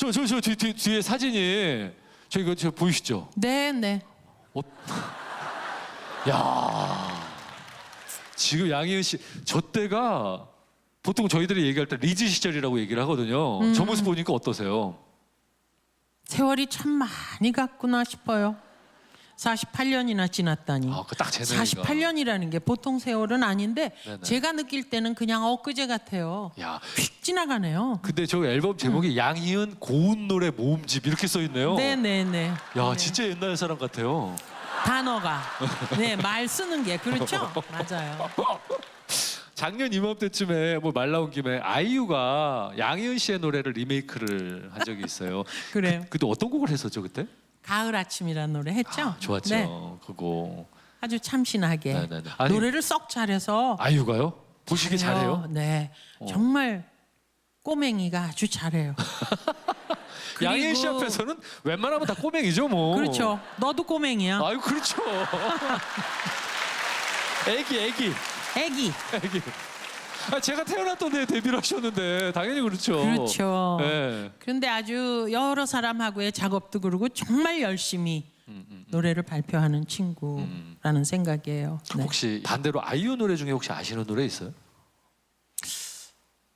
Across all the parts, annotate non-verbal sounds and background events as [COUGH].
저 저저 뒤, 뒤에 사진이 저 이거 저 보이시죠? 네, 네. 어, 야 지금 양희은 씨 저 때가 보통 저희들이 얘기할 때 리즈 시절이라고 얘기를 하거든요. 음. 저 모습 보니까 어떠세요? 세월이 참 많이 갔구나 싶어요. 48년이나 지났다니. 아, 그딱 제 나이가. 48년이라는 게 보통 세월은 아닌데 네네. 제가 느낄 때는 그냥 엊그제 같아요. 야, 휙 지나가네요. 근데 저 앨범 제목이 양희은 고운 노래 모음집 이렇게 써 있네요. 네, 네, 네. 야, 네. 진짜 옛날 사람 같아요. 단어가 네, 말 쓰는 게 그렇죠? [LAUGHS] 맞아요. 작년 이맘때쯤에 뭐 말 나온 김에 아이유가 양희은 씨의 노래를 리메이크를 한 적이 있어요. [LAUGHS] 그래요. 그때 어떤 곡을 했었죠 그때? 가을 아침이라는 노래 했죠? 좋았죠. 네, 그거 아주 참신하게 네, 네, 네. 아니- 노래를 썩 잘해서 아이유가요? 보시기 잘해요. 네, 어. 정말 꼬맹이가 아주 잘해요. [LAUGHS] 양희은 씨 그리고- 앞에서는 웬만하면 다 꼬맹이죠 뭐. 그렇죠. 너도 꼬맹이야. 아유 그렇죠. [LAUGHS] 애기 애기 애기. 애기. 아, 제가 태어났던 데 데뷔를 하셨는데 당연히 그렇죠. 그렇죠. 네. 그런데 아주 여러 사람하고의 작업도 그러고 정말 열심히 음, 음. 노래를 발표하는 친구라는 생각이에요. 네. 혹시 반대로 아이유 노래 중에 혹시 아시는 노래 있어요?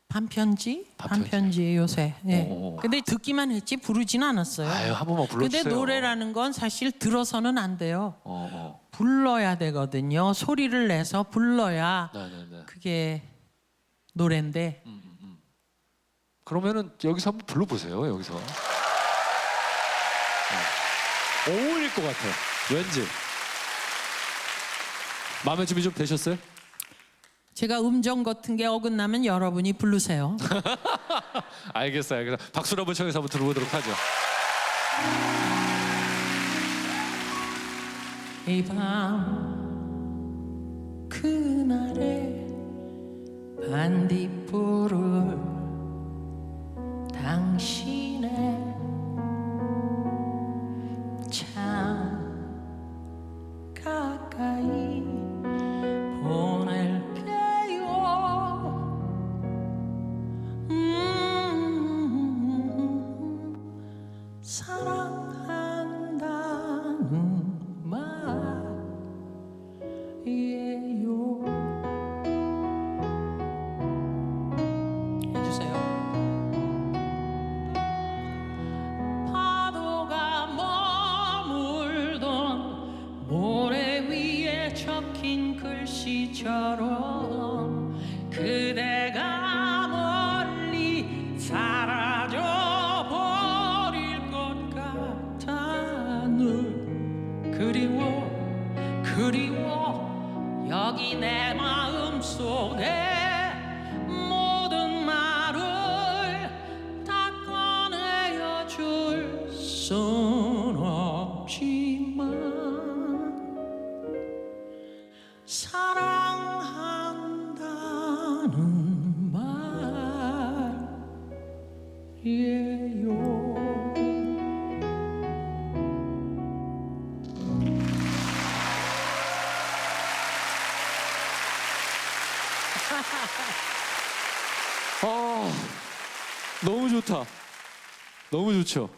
반편지? 반편지. 반편지 요새. 네. 오. 근데 듣기만 했지 부르진 않았어요. 아유 한 번만 불러주세요. 근데 노래라는 건 사실 들어서는 안 돼요. 어, 어. 불러야 되거든요. 소리를 내서 불러야 네네네. 그게 노래인데 그러면은 여기서 한번 불러보세요. 여기서. 어. 어울릴 것 같아요. 왠지. 마음의 준비 좀 되셨어요? 제가 음정 같은 게 어긋나면 여러분이 부르세요. [LAUGHS] 알겠어요. 알겠어요. 박수로 한번 청해서 한번 들어보도록 하죠. 이밤 그날의 반딧불을 당신의 참 가까이 보낼게요. 음, 사랑 여기 내 마음 속에 너무 좋다. 너무 좋죠.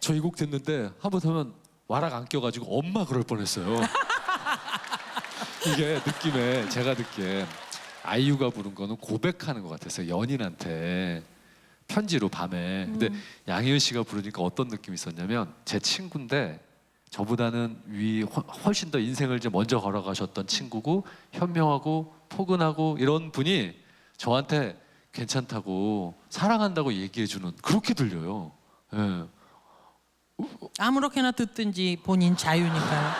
저 이 곡 듣는데 한번 하면 와락 안 껴가지고 엄마 그럴 뻔했어요. [LAUGHS] 이게 느낌에 제가 듣기에 아이유가 부른 거는 고백하는 것 같았어요. 연인한테 편지로 밤에. 근데 양희은 씨가 부르니까 어떤 느낌이 있었냐면 제 친구인데 저보다는 위 훨- 훨씬 더 인생을 이제 먼저 걸어가셨던 친구고 현명하고 포근하고 이런 분이 저한테 괜찮다고 사랑한다고 얘기해주는 그렇게 들려요. 예. 아무렇게나 듣든지 본인 자유니까요.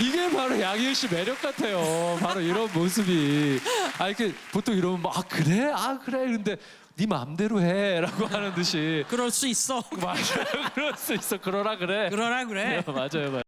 이게 바로 양희은 씨 매력 같아요. 바로 이런 모습이. 아 이렇게 보통 이러면 막, 아 그래? 아 그래? 근데 네 마음대로 해라고 하는 듯이 그럴 수 있어. [LAUGHS] 맞아요. 그럴 수 있어. 그러라 그래. 그러라 그래. 맞아요, 맞아요.